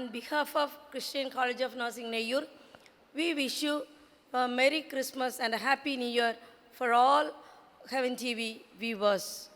on behalf of Christian College of Nursing Nayur, we wish you a Merry Christmas and a Happy New Year for all Heaven TV viewers.